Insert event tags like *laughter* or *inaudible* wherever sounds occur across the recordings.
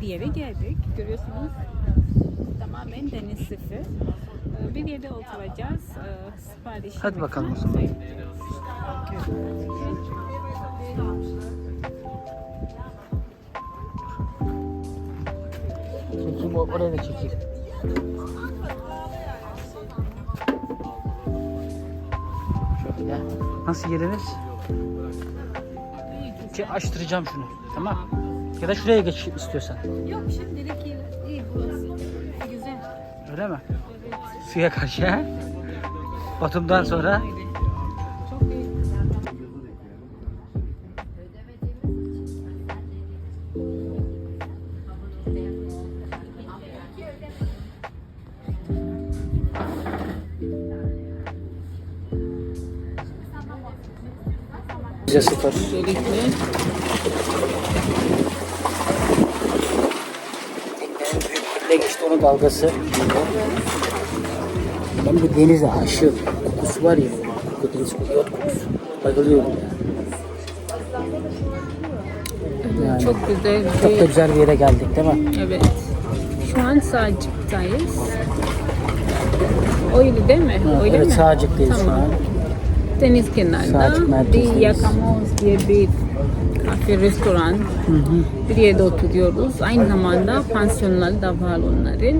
bir yere geldik. Görüyorsunuz tamamen deniz sıfır. Ee, Bir yerde oturacağız. Ee, Sipariş Hadi bakalım o zaman. Çekeyim o- oraya da çekeyim. Şöyle. Nasıl yeriniz? Ki açtıracağım şunu. Tamam. Ya da şuraya geç istiyorsan. Yok şimdilik iyi, iyi burası. Güzel. Öyle mi? Evet. Suya karşı ha? Batum'dan sonra. Çok iyi. bize sıfır. Ne geçti onun dalgası. Ben bu denize aşığım. Kokusu var ya. Bu deniz kokusu, yot kokusu. Bayılıyorum ya. Yani çok güzel çok da bir güzel bir yere geldik değil mi? Evet. Şu an Sağcık'tayız. Öyle değil mi? Öyle evet mi? Sağcık'tayız şu Tamam. an. Deniz kenarında bir. Yakamoz diye bir kafe, restoran bir yerde oturuyoruz. Aynı zamanda pansiyonları da var onların.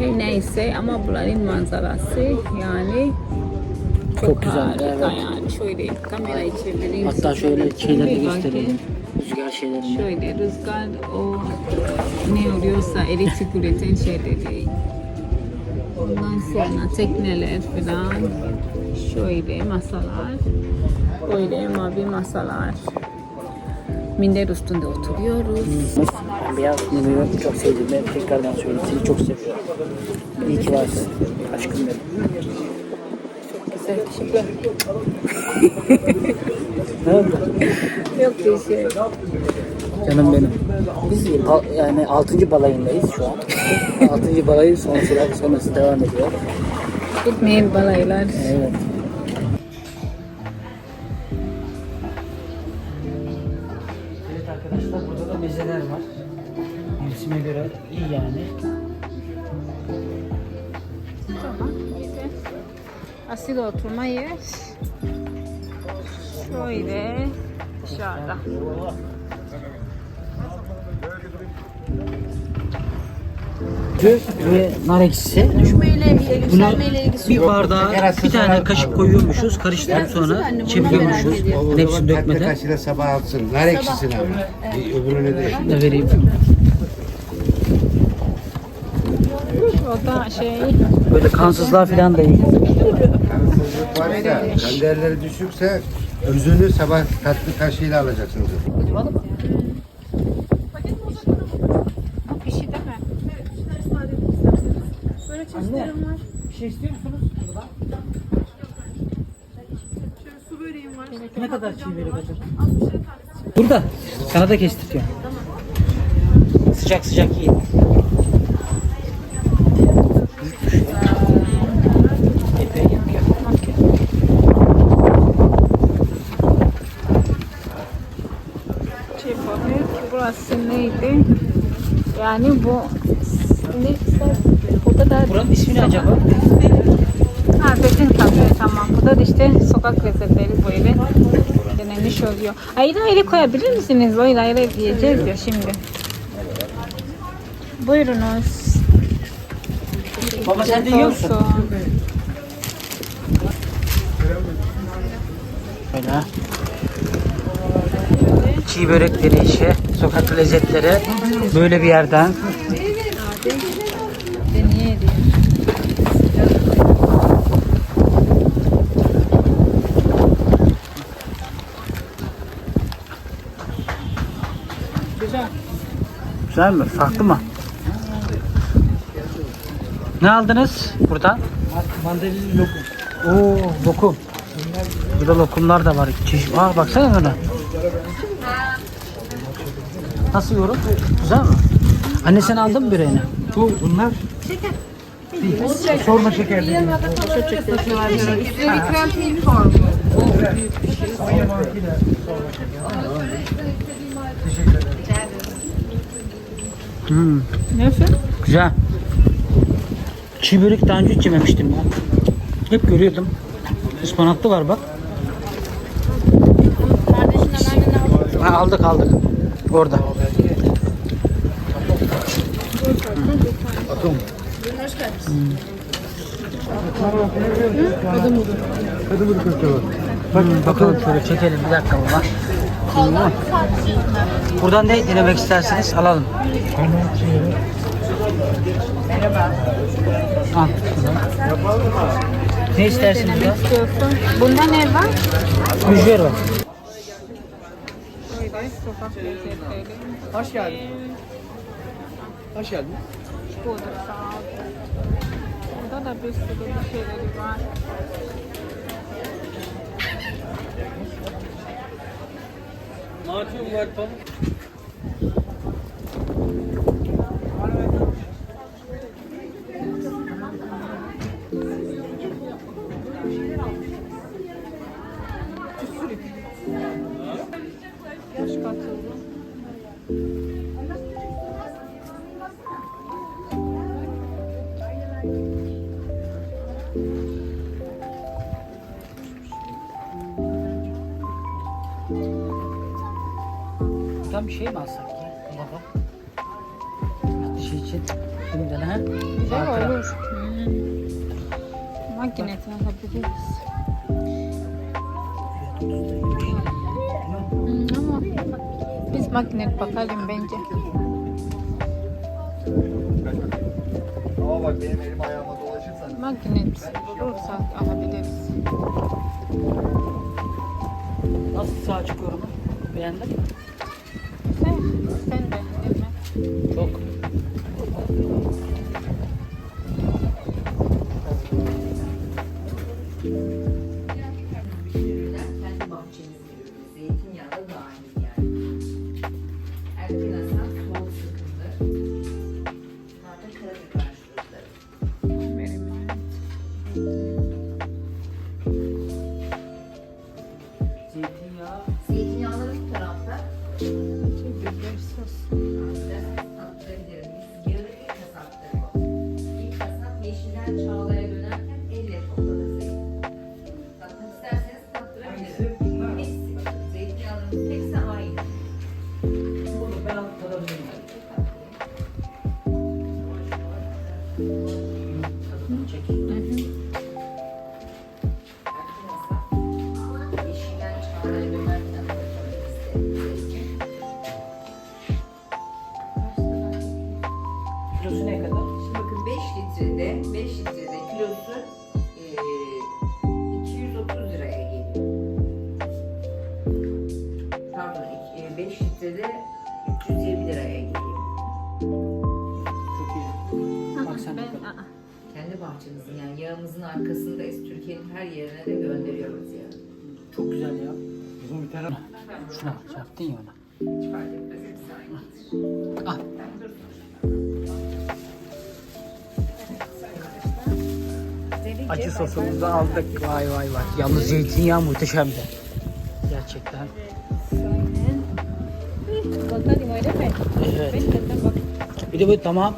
Her neyse ama buranın manzarası yani Çok güzel, harika evet. yani. Şöyle kamerayı çevireyim. Hatta şöyle şeyleri gösterelim. Rüzgar şeylerini. Şöyle rüzgar o ne oluyorsa elektrik üreten şeyleri. Ondan sonra tekneler falan. Şöyle masalar. Böyle mavi masalar. Minder üstünde oturuyoruz. Ben Beyaz Mumu'yu çok sevdiğimi tekrardan söyleyeyim. Seni çok seviyorum. İyi ki varsın. Aşkım benim. Güzel teşekkür *laughs* Ne oldu? Yok bir şey. Canım benim. Bal- yani 6. balayındayız şu an. 6. balayı sonrası, sonrası devam ediyor. Bitmeyen balaylar. Evet. Evet arkadaşlar burada da mezeler var. Mevsime göre iyi yani. Tamam. İşte asil oturma yer. Şöyle dışarıda. Ve nar ekşisi. Buna bir bardağa bir tane kaşık koyuyormuşuz. Karıştırıp sonra çeviriyormuşuz. Hepsini Tatlı dökmeden. kaşığıyla sabah alsın. Nar ekşisini ama. Evet. Öbürünü değil. Ne vereyim? O da şey Böyle kansızlığa falan da iyi. Kansızlık varsa, kan değerleri düşükse özünü sabah tatlı kaşığıyla alacaksınız. pişi değil mi? Bir şey istiyor musunuz? Ne kadar çiğ börek acaba? Burada. Sana da kestiriyorum. Sıcak sıcak yiyin. Şey burası neydi? Yani bu ne? Da Buranın ismi ne acaba? Ha Betin kafe tamam. Burada da işte sokak lezzetleri böyle denenmiş oluyor. Ayrı ayrı koyabilir misiniz? Böyle ayrı yiyeceğiz ya şimdi. Buyurunuz. Baba sen de yiyor musun? Böyle. Çiğ börekleri işi, sokak lezzetleri böyle bir yerden. Güzel. Mi? Farklı mı? Ne aldınız buradan? Mandalina lokum. Oo lokum. Burada lokumlar da var. Çeşit. Aa baksana buna. Nasıl yorum? Güzel mi? Anne sen aldın mı böreğini? Bu bunlar şeker. Sorma şeker değil. Hmm, Nasıl? güzel. Çiğ börek daha önce hiç yememiştim ben. Hep görüyordum. Ispanaklı var bak. Ha, aldık aldık. Orada. Köfte var. Hmm, bakalım şöyle çekelim bir dakika baba. Buradan ne denemek isterseniz alalım. Al. şuradan. Ne istersin burada? istiyorsun? Bunda ne var? Mücver var. Hoş geldin. Hoş geldin. Burada sağ ol. Burada da bir sürü bir şeyleri var. Macun var tam. Buradan bir şey mi alsak ya? Baba. Şey için. Şimdi ha? Güzel olur. Hmm. Makinetini alabiliriz. Hmm, ama biz makinet bakalım bence. Ama bak benim elim ayağıma dolaşırsan Makinet olursa alabiliriz. Nasıl sağ çıkıyorum? Beğendin mi? Verim. Zeytinyağı. Zeytinyağları bu tarafta. Yağı ilk kasaptır bu. İlk kasap yeşilden çağlaya Bak sen Ben, aa, Kendi bahçemizin yani yağımızın arkasındayız. Türkiye'nin her yerine de gönderiyoruz yani. Çok güzel ya. Uzun bir tane. Şuna çarptın ya ona. Hiç fark etmez hepsi aynıdır. Al. Acı sosumuzu aldık. Vay vay vay. Yalnız zeytinyağı muhteşemdi. Gerçekten. Bakalım öyle mi? Evet. Bak. Bir de böyle tamam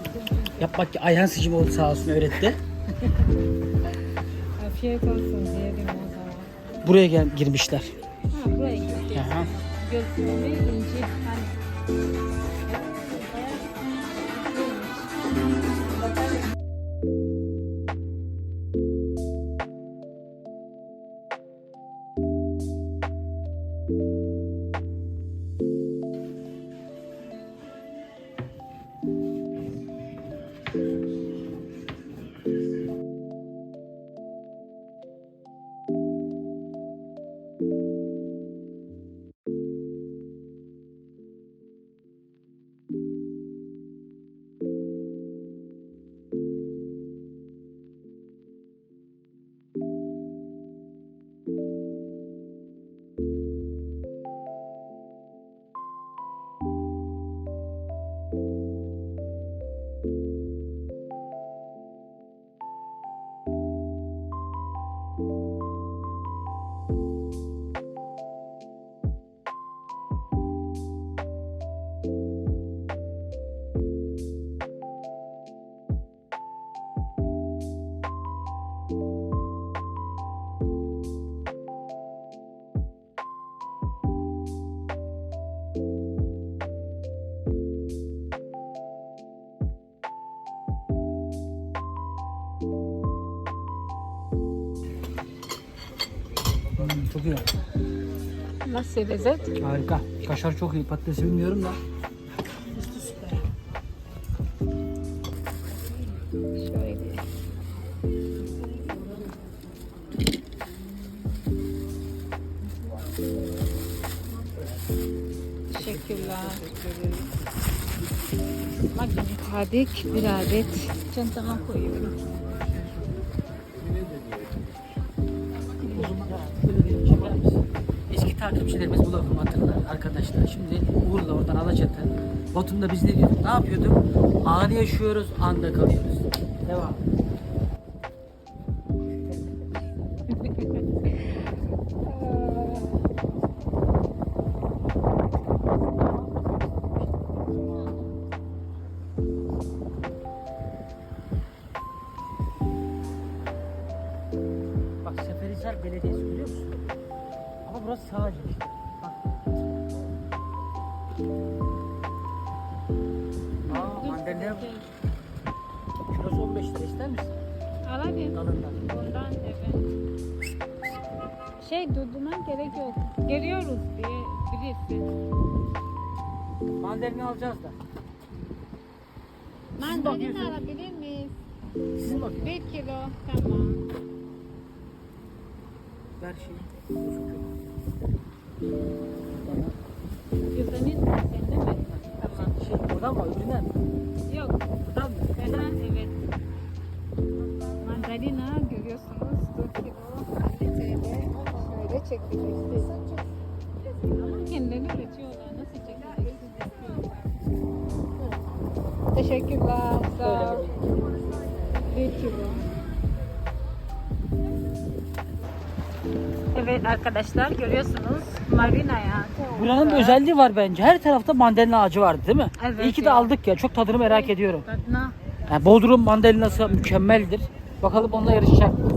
yapmak ki Ayhan Sicimoğlu sağ olsun öğretti. Afiyet olsun diyelim o zaman. Buraya gel girmişler. Ha buraya gideceğiz. Aha. Gözlüğümü inci. İyi. Nasıl lezzet? Harika. Kaşar çok iyi. Patatesi bilmiyorum da. Şöyle. Teşekkürler. Magnet adet, bir adet çantama koyuyorum. Takipçilerimiz bu lafımı hatırlar arkadaşlar. Şimdi Uğur'la oradan Alaçatı. Batum'da biz ne diyorduk? Ne yapıyorduk? Anı yaşıyoruz, anda kalıyoruz. Devam. Bak Seferihisar Belediyesi biliyor musun? Burası sağcı işte. Bak. Aa mandalina kilosu 15 lira ister misin? Alayım. Dalından. Bundan evet. Şey durdurman gerek yok. Geliyoruz diye bilirsin. Mandalina alacağız da. Mandalina alabilir miyiz? Siz bakın. Bir kilo. Tamam. Ver şeyi. Güzenin sende mi? Tamam. Şey buradan mı? Öbüründen mi? Yok. Buradan mı? Aha, evet. Mandalina görüyorsunuz 4 kilo 50 TL. Şöyle çekeceksiniz. Ama kendileri üretiyorlar. Nasıl çekeceksiniz? Teşekkürler. Sağ ol. 1 kilo. Evet arkadaşlar görüyorsunuz marinaya. Buranın bir özelliği var bence. Her tarafta mandalina ağacı vardı değil mi? Evet İyi ki de ya. aldık ya. Çok tadını merak ediyorum. Tadına. Yani Bodrum mandalinası mükemmeldir. Bakalım onunla yarışacak mı?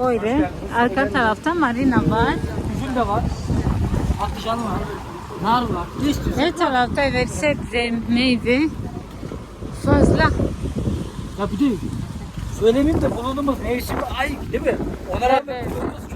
Böyle arka tarafta marina var. Üzüm de var. Patlıcan var. Nar var. Ne istiyorsun? Her tarafta evet sebze, meyve fazla. Ya bir de söylemeyeyim de bulunduğumuz mevsim ay değil mi? Ona rağmen Evet. bulunduğumuz